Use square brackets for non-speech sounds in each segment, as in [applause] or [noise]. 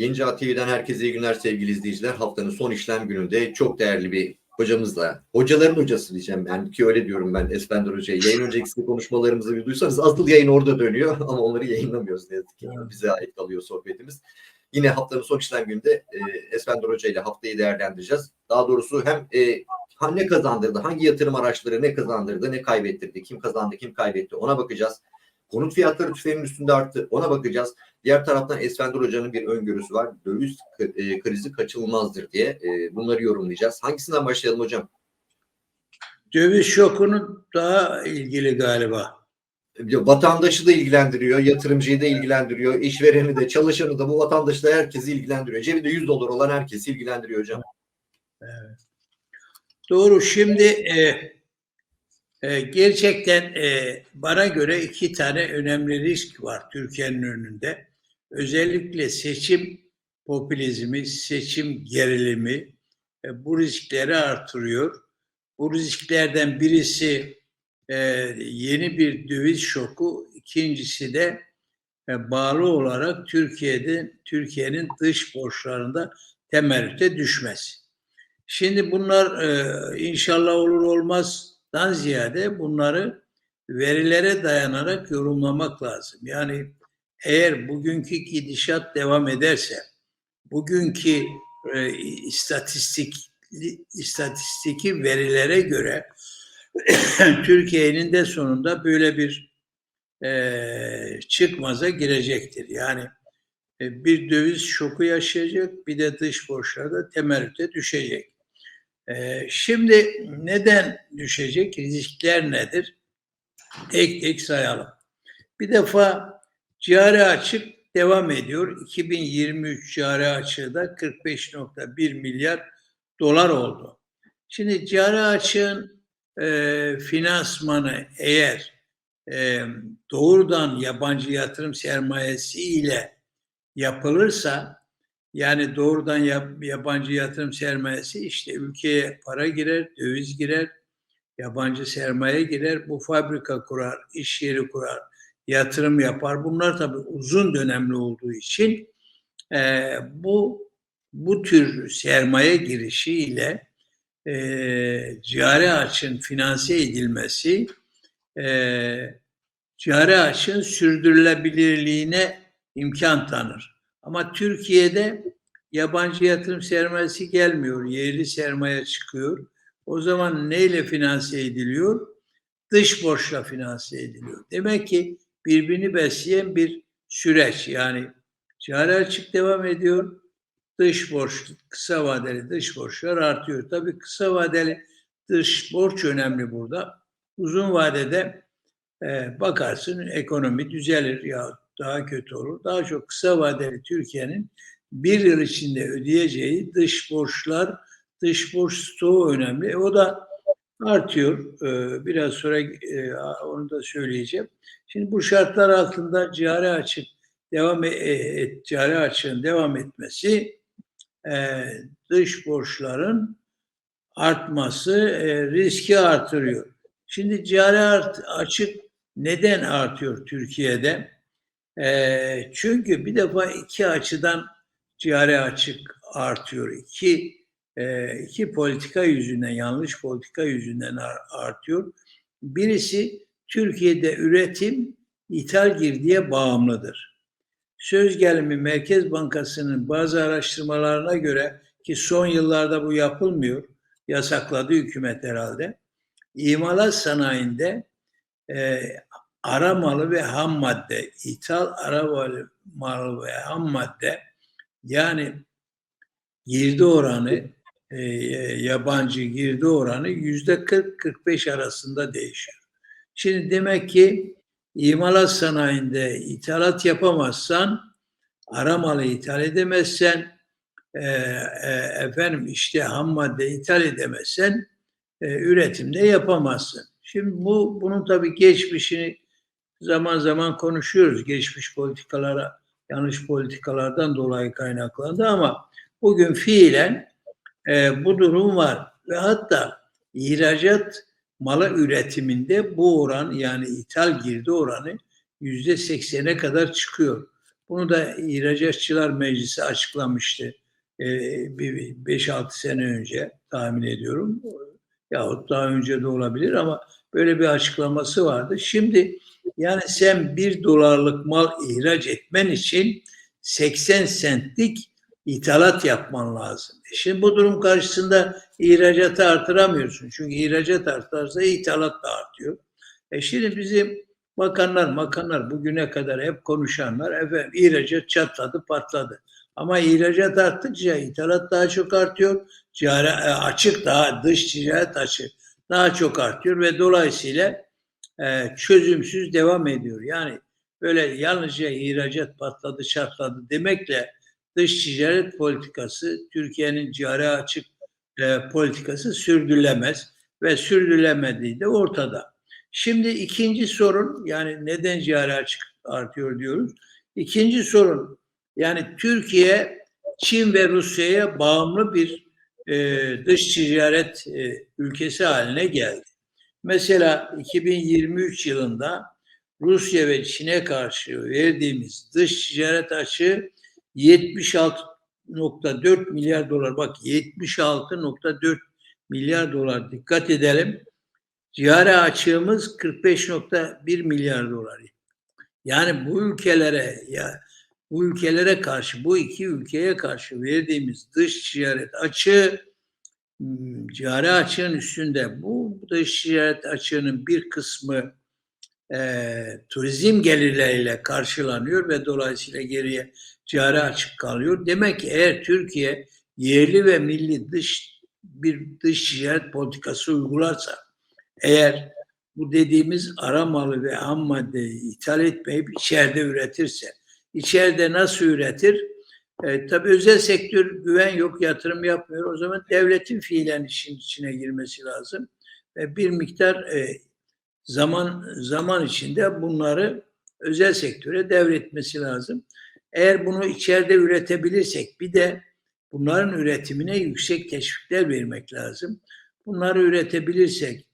Genci TV'den herkese iyi günler sevgili izleyiciler. Haftanın son işlem gününde çok değerli bir hocamızla, hocaların hocası diyeceğim ben ki öyle diyorum ben Esbender Hoca'ya. Yayın önceki konuşmalarımızı bir duysanız asıl yayın orada dönüyor [laughs] ama onları yayınlamıyoruz ne yazık ki. Bize ait kalıyor sohbetimiz. Yine haftanın son işlem gününde e, Esbender Hoca ile haftayı değerlendireceğiz. Daha doğrusu hem e, ne kazandırdı, hangi yatırım araçları ne kazandırdı, ne kaybettirdi, kim kazandı, kim kaybetti ona bakacağız. Konut fiyatları tüfeğin üstünde arttı ona bakacağız. Diğer taraftan Esfender Hoca'nın bir öngörüsü var. Döviz e, krizi kaçınılmazdır diye e, bunları yorumlayacağız. Hangisinden başlayalım hocam? Döviz şokunu daha ilgili galiba. Vatandaşı da ilgilendiriyor, yatırımcıyı da ilgilendiriyor, işvereni de, çalışanı da, bu vatandaşı da herkesi ilgilendiriyor. Cebinde 100 dolar olan herkesi ilgilendiriyor hocam. Doğru. Şimdi e, e, gerçekten e, bana göre iki tane önemli risk var Türkiye'nin önünde. Özellikle seçim popülizmi, seçim gerilimi e, bu riskleri artırıyor. Bu risklerden birisi yeni bir döviz şoku, ikincisi de e, bağlı olarak Türkiye'de Türkiye'nin dış borçlarında temerrüte düşmesi. Şimdi bunlar inşallah olur olmazdan ziyade bunları verilere dayanarak yorumlamak lazım. Yani eğer bugünkü gidişat devam ederse, bugünkü e, istatistik istatistiki verilere göre [clears throat] Türkiye'nin de sonunda böyle bir e, çıkmaza girecektir. Yani e, bir döviz şoku yaşayacak, bir de dış borçlarda temerrüte düşecek. Ee, Şimdi neden düşecek? Riskler nedir? Tek tek sayalım. Bir defa cari açık devam ediyor. 2023 cari açığı da 45.1 milyar dolar oldu. Şimdi cari açığın e, finansmanı eğer e, doğrudan yabancı yatırım sermayesi ile yapılırsa yani doğrudan yap- yabancı yatırım sermayesi işte ülkeye para girer, döviz girer, yabancı sermaye girer, bu fabrika kurar, iş yeri kurar, yatırım yapar. Bunlar tabii uzun dönemli olduğu için e, bu bu tür sermaye girişiyle e, cari açın finanse edilmesi e, cari açın sürdürülebilirliğine imkan tanır. Ama Türkiye'de yabancı yatırım sermayesi gelmiyor, yerli sermaye çıkıyor. O zaman neyle finanse ediliyor? Dış borçla finanse ediliyor. Demek ki birbirini besleyen bir süreç. Yani cari açık devam ediyor, dış borç, kısa vadeli dış borçlar artıyor. Tabii kısa vadeli dış borç önemli burada. Uzun vadede e, bakarsın ekonomi düzelir ya daha kötü olur. Daha çok kısa vadeli Türkiye'nin bir yıl içinde ödeyeceği dış borçlar, dış borç stoğu önemli. E, o da artıyor. E, biraz sonra e, onu da söyleyeceğim. Şimdi bu şartlar altında cari açık devam e, et, cari açığın devam etmesi e, dış borçların artması e, riski artırıyor. Şimdi cari art, açık neden artıyor Türkiye'de? Çünkü bir defa iki açıdan cari açık artıyor. İki, e, iki politika yüzünden, yanlış politika yüzünden ar- artıyor. Birisi Türkiye'de üretim ithal girdiye bağımlıdır. Söz gelimi Merkez Bankası'nın bazı araştırmalarına göre ki son yıllarda bu yapılmıyor, yasakladı hükümet herhalde. İmalat sanayinde e, ara malı ve ham madde, ithal ara malı- ve ham madde yani girdi oranı e, yabancı girdi oranı yüzde 40-45 arasında değişiyor. Şimdi demek ki imalat sanayinde ithalat yapamazsan, ara malı ithal edemezsen, e, e, efendim işte ham madde ithal edemezsen e, üretimde yapamazsın. Şimdi bu bunun tabii geçmişini zaman zaman konuşuyoruz. Geçmiş politikalara, yanlış politikalardan dolayı kaynaklandı ama bugün fiilen e, bu durum var ve hatta ihracat malı üretiminde bu oran yani ithal girdi oranı yüzde seksene kadar çıkıyor. Bunu da İhracatçılar Meclisi açıklamıştı e, bir 5-6 sene önce tahmin ediyorum. Yahut daha önce de olabilir ama böyle bir açıklaması vardı. Şimdi yani sen bir dolarlık mal ihraç etmen için 80 centlik ithalat yapman lazım. E Şimdi bu durum karşısında ihracatı artıramıyorsun. Çünkü ihracat artarsa ithalat da artıyor. E şimdi bizim bakanlar makanlar bugüne kadar hep konuşanlar efendim ihracat çatladı patladı. Ama ihracat arttıkça ithalat daha çok artıyor. Cari, e, açık daha dış ticaret açık daha çok artıyor ve dolayısıyla e, çözümsüz devam ediyor. Yani böyle yalnızca ihracat patladı çatladı demekle dış ticaret politikası Türkiye'nin cari açık e, politikası sürdürülemez ve sürdürülemediği de ortada. Şimdi ikinci sorun yani neden cari açık artıyor diyoruz. İkinci sorun yani Türkiye Çin ve Rusya'ya bağımlı bir e, dış ticaret e, ülkesi haline geldi. Mesela 2023 yılında Rusya ve Çin'e karşı verdiğimiz dış ticaret açığı 76.4 milyar dolar. Bak 76.4 milyar dolar. Dikkat edelim. Cari açığımız 45.1 milyar dolar. Yani bu ülkelere ya bu ülkelere karşı, bu iki ülkeye karşı verdiğimiz dış ticaret açığı cari açığın üstünde. Bu dış ticaret açığının bir kısmı e, turizm gelirleriyle karşılanıyor ve dolayısıyla geriye cari açık kalıyor. Demek ki eğer Türkiye yerli ve milli dış bir dış ticaret politikası uygularsa, eğer bu dediğimiz ara malı ve ham maddeyi ithal etmeyip içeride üretirse, içeride nasıl üretir? E, tabii özel sektör güven yok, yatırım yapmıyor. O zaman devletin fiilen işin içine girmesi lazım. Ve bir miktar e, zaman zaman içinde bunları özel sektöre devretmesi lazım. Eğer bunu içeride üretebilirsek bir de bunların üretimine yüksek teşvikler vermek lazım. Bunları üretebilirsek,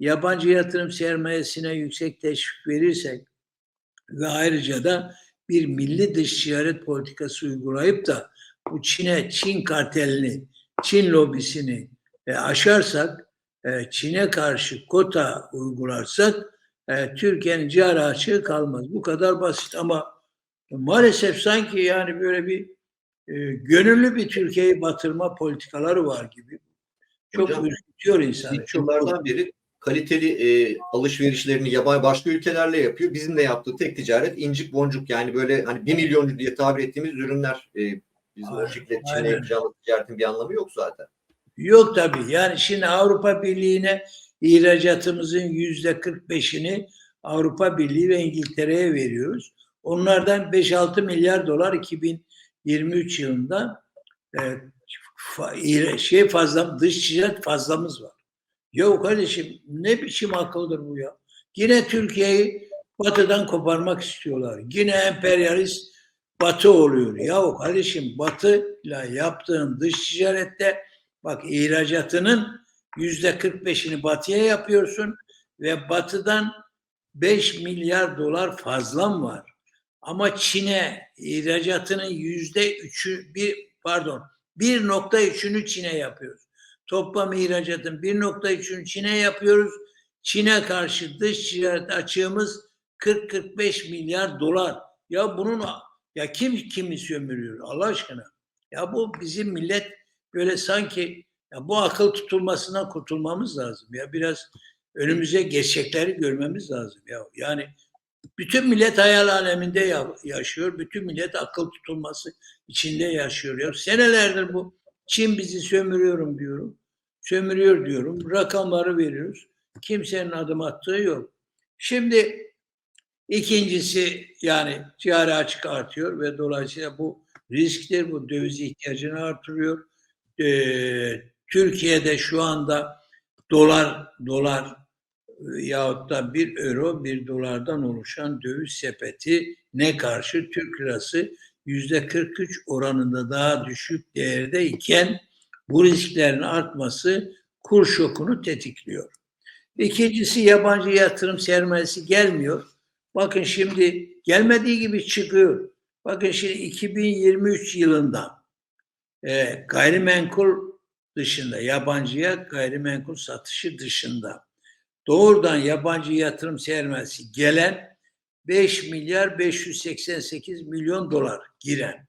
yabancı yatırım sermayesine yüksek teşvik verirsek ve ayrıca da bir milli dış ticaret politikası uygulayıp da bu Çin'e, Çin kartelini, Çin lobisini e, aşarsak, e, Çin'e karşı kota uygularsak e, Türkiye'nin cari açığı kalmaz. Bu kadar basit ama maalesef sanki yani böyle bir e, gönüllü bir Türkiye'yi batırma politikaları var gibi. Çok Hocam, insanı. Çok yıllardan beri kaliteli e, alışverişlerini yabancı başka ülkelerle yapıyor. Bizim de yaptığı tek ticaret incik boncuk yani böyle hani bir milyoncu diye tabir ettiğimiz ürünler e, bizim Aynen, o aynen. yapacağımız ticaretin bir anlamı yok zaten. Yok tabii. Yani şimdi Avrupa Birliği'ne ihracatımızın yüzde 45'ini Avrupa Birliği ve İngiltere'ye veriyoruz. Onlardan 5-6 milyar dolar 2023 yılında e, fa- şey fazla dış ticaret fazlamız var. Ya kardeşim ne biçim akıldır bu ya? Yine Türkiye'yi batıdan koparmak istiyorlar. Yine emperyalist batı oluyor. Ya kardeşim batıyla yaptığın dış ticarette bak ihracatının yüzde 45'ini batıya yapıyorsun ve batıdan 5 milyar dolar fazlan var. Ama Çin'e ihracatının yüzde üçü bir pardon 1.3'ünü Çin'e yapıyoruz. Toplam ihracatın 1.3'ünü Çin'e yapıyoruz. Çin'e karşı dış ticaret açığımız 40-45 milyar dolar. Ya bunun ya kim kimi sömürüyor Allah aşkına? Ya bu bizim millet böyle sanki ya bu akıl tutulmasından kurtulmamız lazım. Ya biraz önümüze gerçekleri görmemiz lazım. Ya yani bütün millet hayal aleminde ya- yaşıyor. Bütün millet akıl tutulması içinde yaşıyor. Ya senelerdir bu Çin bizi sömürüyorum diyorum. Sömürüyor diyorum. Rakamları veriyoruz. Kimsenin adım attığı yok. Şimdi ikincisi yani cari açık artıyor ve dolayısıyla bu risktir. Bu döviz ihtiyacını artırıyor. Ee, Türkiye'de şu anda dolar dolar e, yahut da bir euro bir dolardan oluşan döviz sepeti ne karşı Türk lirası yüzde 43 oranında daha düşük değerde iken bu risklerin artması kur şokunu tetikliyor. İkincisi yabancı yatırım sermayesi gelmiyor. Bakın şimdi gelmediği gibi çıkıyor. Bakın şimdi 2023 yılında e, gayrimenkul dışında, yabancıya gayrimenkul satışı dışında doğrudan yabancı yatırım sermayesi gelen 5 milyar 588 milyon dolar giren.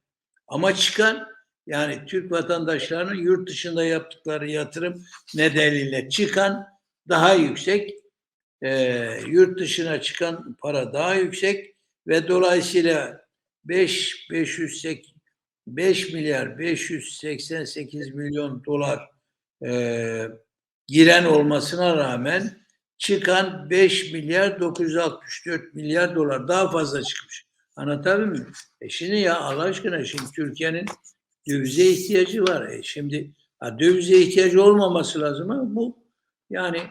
Ama çıkan yani Türk vatandaşlarının yurt dışında yaptıkları yatırım nedeniyle çıkan daha yüksek. Ee, yurt dışına çıkan para daha yüksek ve dolayısıyla 5 508 5 milyar 588 milyon dolar e, giren olmasına rağmen çıkan 5 milyar 964 milyar dolar daha fazla çıkmış. Anlatabildim mi? E şimdi ya Allah aşkına şimdi Türkiye'nin dövize ihtiyacı var. E şimdi ha, dövize ihtiyacı olmaması lazım ama bu yani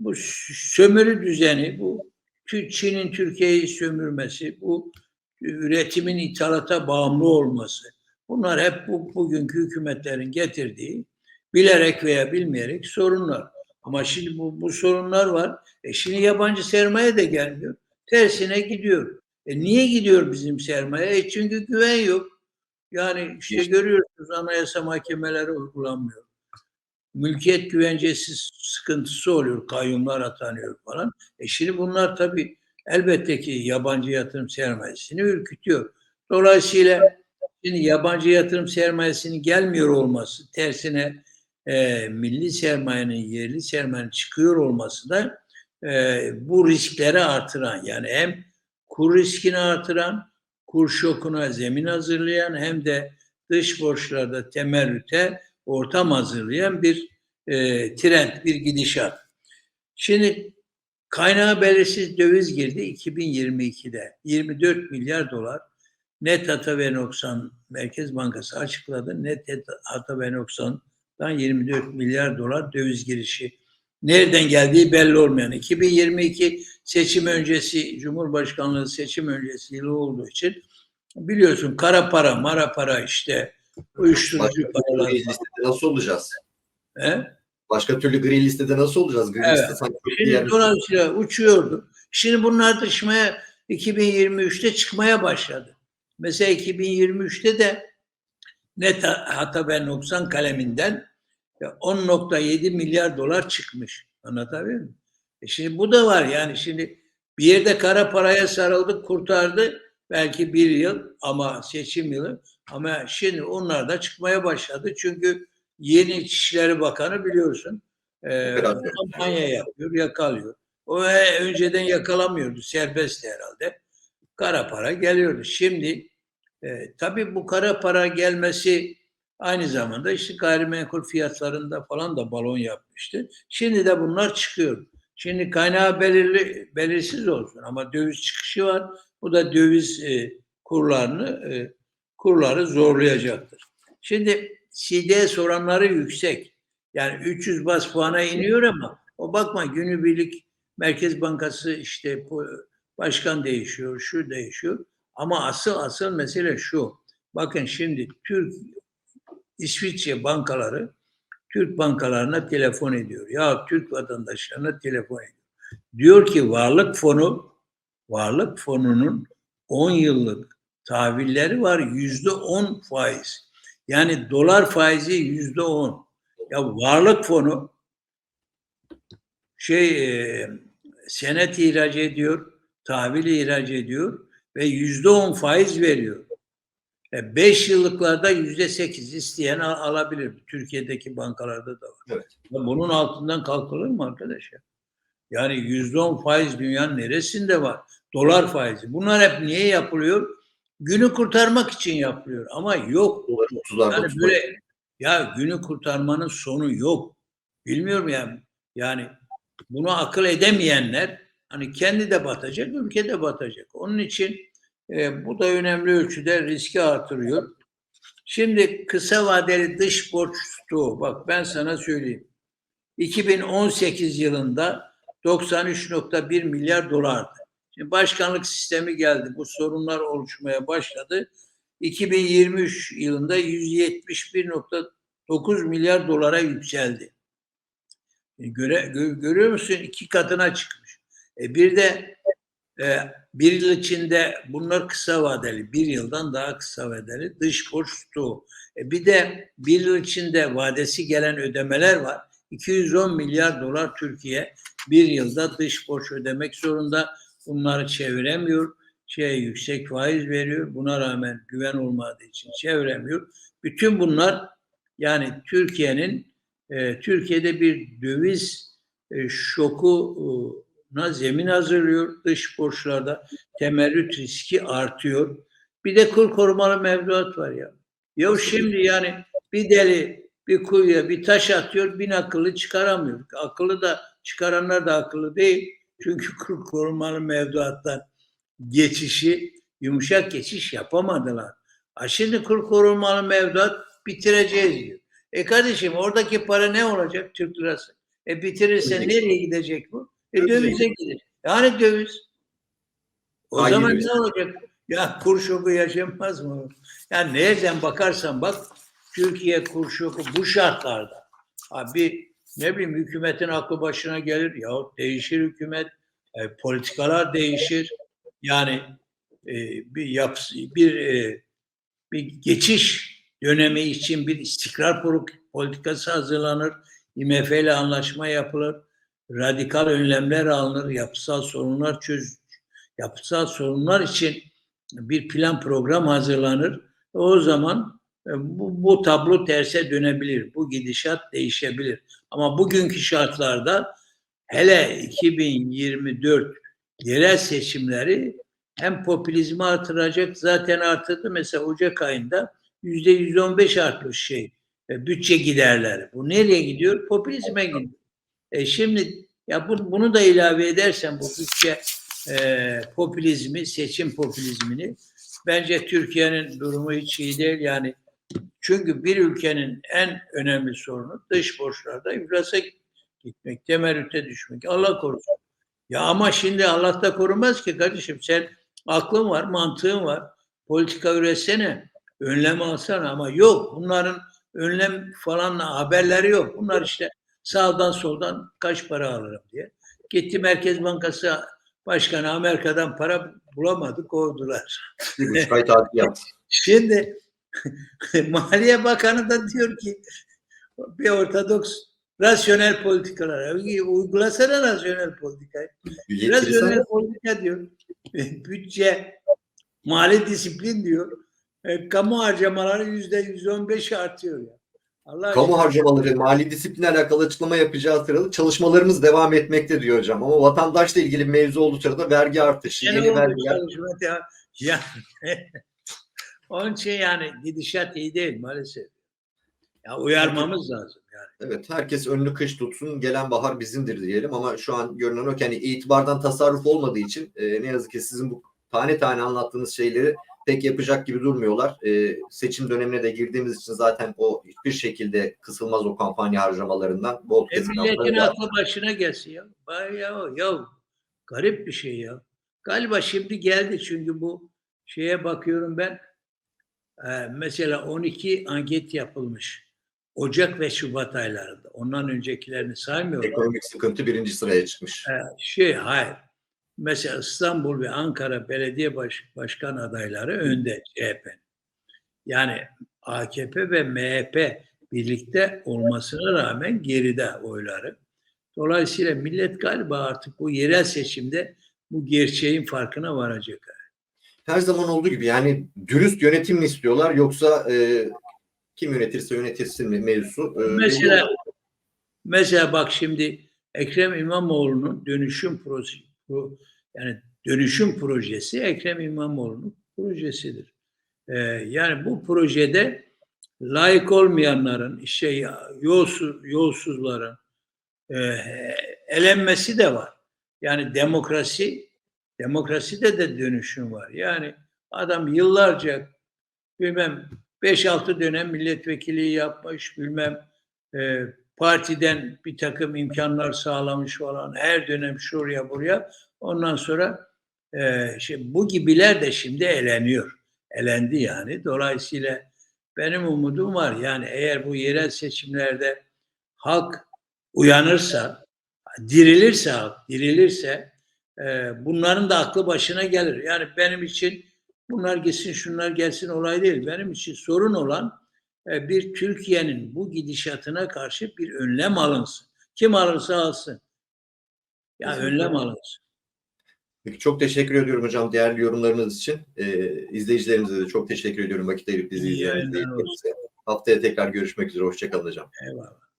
bu sömürü düzeni, bu Çin'in Türkiye'yi sömürmesi, bu üretimin ithalata bağımlı olması. Bunlar hep bu, bugünkü hükümetlerin getirdiği bilerek veya bilmeyerek sorunlar. Ama şimdi bu, bu sorunlar var. E şimdi yabancı sermaye de gelmiyor. Tersine gidiyor. E niye gidiyor bizim sermaye? E çünkü güven yok. Yani işte görüyorsunuz anayasa mahkemeleri uygulanmıyor. Mülkiyet güvencesi sıkıntısı oluyor. Kayyumlar atanıyor falan. E şimdi bunlar tabii elbette ki yabancı yatırım sermayesini ürkütüyor. Dolayısıyla şimdi yabancı yatırım sermayesinin gelmiyor olması tersine e, milli sermayenin yerli sermayenin çıkıyor olması da e, bu riskleri artıran yani hem kur riskini artıran, kur şokuna zemin hazırlayan hem de dış borçlarda temerrüte ortam hazırlayan bir e, trend, bir gidişat. Şimdi kaynağı belirsiz döviz girdi 2022'de 24 milyar dolar net hata ve noksan Merkez Bankası açıkladı. Net hata ve noksandan 24 milyar dolar döviz girişi. Nereden geldiği belli olmayan. 2022 seçim öncesi, Cumhurbaşkanlığı seçim öncesi yılı olduğu için biliyorsun kara para, mara para işte uyuşturucu Başka paralar. listede nasıl olacağız? He? Başka türlü gri listede nasıl olacağız? Gri Evet. liste sanki Şimdi dolayısıyla uçuyordu. Şimdi bunlar dışmaya 2023'te çıkmaya başladı. Mesela 2023'te de net hata ve noksan kaleminden 10.7 milyar dolar çıkmış. Anlatabiliyor muyum? E şimdi bu da var yani şimdi bir yerde kara paraya sarıldık kurtardı belki bir yıl ama seçim yılı ama şimdi onlar da çıkmaya başladı çünkü yeni İçişleri Bakanı biliyorsun e, kampanya yapıyor yakalıyor. O e, önceden yakalamıyordu serbest herhalde. Kara para geliyordu. Şimdi e, tabii bu kara para gelmesi aynı zamanda işte gayrimenkul fiyatlarında falan da balon yapmıştı. Şimdi de bunlar çıkıyor. Şimdi kaynağı belirli, belirsiz olsun ama döviz çıkışı var. Bu da döviz e, kurlarını e, kurları zorlayacaktır. Şimdi CDS oranları yüksek. Yani 300 bas puana iniyor ama o bakma günübirlik Merkez Bankası işte başkan değişiyor, şu değişiyor. Ama asıl asıl mesele şu. Bakın şimdi Türk İsviçre bankaları Türk bankalarına telefon ediyor. Ya Türk vatandaşlarına telefon ediyor. Diyor ki varlık fonu varlık fonunun 10 yıllık tahvilleri var yüzde 10 faiz. Yani dolar faizi yüzde 10. Ya varlık fonu şey e, senet ihraç ediyor, tahvil ihraç ediyor ve yüzde 10 faiz veriyor. 5 yıllıklarda yüzde 8 isteyen al- alabilir. Türkiye'deki bankalarda da var. Evet. Bunun altından kalkılır mı arkadaş ya? Yani yüzde 10 faiz dünyanın neresinde var? Dolar faizi. Bunlar hep niye yapılıyor? Günü kurtarmak için yapılıyor. Ama yok. 30'larda Yani 30'larda. böyle ya günü kurtarmanın sonu yok. Bilmiyorum yani. Yani bunu akıl edemeyenler hani kendi de batacak, ülke de batacak. Onun için e, bu da önemli ölçüde riski artırıyor. Şimdi kısa vadeli dış borç stoğu bak ben sana söyleyeyim. 2018 yılında 93.1 milyar dolardı. Şimdi başkanlık sistemi geldi. Bu sorunlar oluşmaya başladı. 2023 yılında 171.9 milyar dolara yükseldi. E, Göre, gö- görüyor musun? İki katına çıkmış. E bir de bir yıl içinde bunlar kısa vadeli, bir yıldan daha kısa vadeli dış borç stoğu. E, bir de bir yıl içinde vadesi gelen ödemeler var. 210 milyar dolar Türkiye bir yılda dış borç ödemek zorunda. Bunları çeviremiyor. Şey yüksek faiz veriyor. Buna rağmen güven olmadığı için çeviremiyor. Bütün bunlar yani Türkiye'nin e, Türkiye'de bir döviz e, şokuna zemin hazırlıyor. Dış borçlarda temerrüt riski artıyor. Bir de kur korumalı mevduat var ya. Ya şimdi yani bir deli bir kuyuya bir taş atıyor, bin akıllı çıkaramıyor. Akıllı da çıkaranlar da akıllı değil. Çünkü [laughs] kur korumalı mevduattan geçişi, yumuşak geçiş yapamadılar. Ha şimdi kur korumalı mevduat bitireceğiz diyor. E kardeşim oradaki para ne olacak? Türk lirası. E bitirirse nereye gidecek bu? E Dövize gidecek. Yani döviz. O Hangi zaman döviz? ne olacak? Ya kur şoku yaşanmaz mı? Yani nereden bakarsan bak Türkiye kur şoku bu şartlarda. Abi ne bileyim hükümetin aklı başına gelir. Ya değişir hükümet. e, politikalar değişir. Yani e, bir yapısı, bir e, bir geçiş dönemi için bir istikrar pol- politikası hazırlanır. IMF ile anlaşma yapılır. Radikal önlemler alınır. Yapısal sorunlar çöz yapısal sorunlar için bir plan program hazırlanır. O zaman e, bu, bu tablo terse dönebilir. Bu gidişat değişebilir. Ama bugünkü şartlarda hele 2024 yerel seçimleri hem popülizmi artıracak zaten artırdı. Mesela Ocak ayında yüzde 115 artmış şey e, bütçe giderleri. Bu nereye gidiyor? Popülizme gidiyor. E şimdi ya bu, bunu da ilave edersen bu bütçe e, popülizmi, seçim popülizmini bence Türkiye'nin durumu hiç iyi değil. Yani çünkü bir ülkenin en önemli sorunu dış borçlarda iflasa gitmek, temerrüte düşmek. Allah korusun. Ya ama şimdi Allah da korumaz ki kardeşim. Sen aklın var, mantığın var. Politika üretsene. Önlem alsana ama yok. Bunların önlem falan haberleri yok. Bunlar işte sağdan soldan kaç para alırım diye. Gitti Merkez Bankası Başkanı Amerika'dan para bulamadı, kovdular. Bir buçuk ay tatil yaptı. [laughs] Şimdi [laughs] Maliye Bakanı da diyor ki bir ortodoks rasyonel politikalar. Uygulasana rasyonel politikayı. Rasyonel politika diyor. [laughs] Bütçe, mali disiplin diyor. E, kamu harcamaları yüzde 115 artıyor ya. Allah kamu harcamaları, mali disiplinle alakalı açıklama yapacağı sırada çalışmalarımız devam etmekte diyor hocam. Ama vatandaşla ilgili bir mevzu olduğu sırada vergi artışı, Gene yeni vergiler. ya. ya. [laughs] Onun için yani gidişat iyi değil maalesef. Ya uyarmamız lazım yani. Evet herkes önünü kış tutsun gelen bahar bizimdir diyelim ama şu an görünen o ki hani itibardan tasarruf olmadığı için e, ne yazık ki sizin bu tane tane anlattığınız şeyleri pek yapacak gibi durmuyorlar. E, seçim dönemine de girdiğimiz için zaten o hiçbir şekilde kısılmaz o kampanya harcamalarından. Bol E milletin aklı başına gelsin ya. Ya, ya garip bir şey ya. Galiba şimdi geldi çünkü bu şeye bakıyorum ben. e, mesela 12 anket yapılmış. Ocak ve Şubat aylarında. Ondan öncekilerini saymıyorum. Ekonomik sıkıntı birinci sıraya çıkmış. E, şey hayır. Mesela İstanbul ve Ankara belediye baş, başkan adayları önde CHP. Yani AKP ve MHP birlikte olmasına rağmen geride oyları. Dolayısıyla millet galiba artık bu yerel seçimde bu gerçeğin farkına varacak. Her zaman olduğu gibi yani dürüst yönetim mi istiyorlar yoksa e, kim yönetirse yönetilsin mi mevzusu. e, Mesela mesela bak şimdi Ekrem İmamoğlu'nun dönüşüm projesi yani dönüşüm projesi Ekrem İmamoğlu'nun projesidir. Ee, yani bu projede layık olmayanların, işte yolsuz, yolsuzların e, elenmesi de var. Yani demokrasi, demokraside de dönüşüm var. Yani adam yıllarca bilmem 5-6 dönem milletvekilliği yapmış, bilmem e, partiden bir takım imkanlar sağlamış falan her dönem şuraya buraya. Ondan sonra e, şey, bu gibiler de şimdi eleniyor. Elendi yani. Dolayısıyla benim umudum var. Yani eğer bu yerel seçimlerde halk uyanırsa, dirilirse halk, dirilirse e, bunların da aklı başına gelir. Yani benim için bunlar gitsin şunlar gelsin olay değil. Benim için sorun olan bir Türkiye'nin bu gidişatına karşı bir önlem alınsın. Kim alırsa alsın. Ya Kesinlikle. önlem alınsın. Peki, çok teşekkür ediyorum hocam değerli yorumlarınız için. Ee, izleyicilerimize de çok teşekkür ediyorum vakit ayırıp bizi İyi izleyen yayınlar izleyicilerimize. Haftaya tekrar görüşmek üzere. Hoşçakalın hocam. Eyvallah.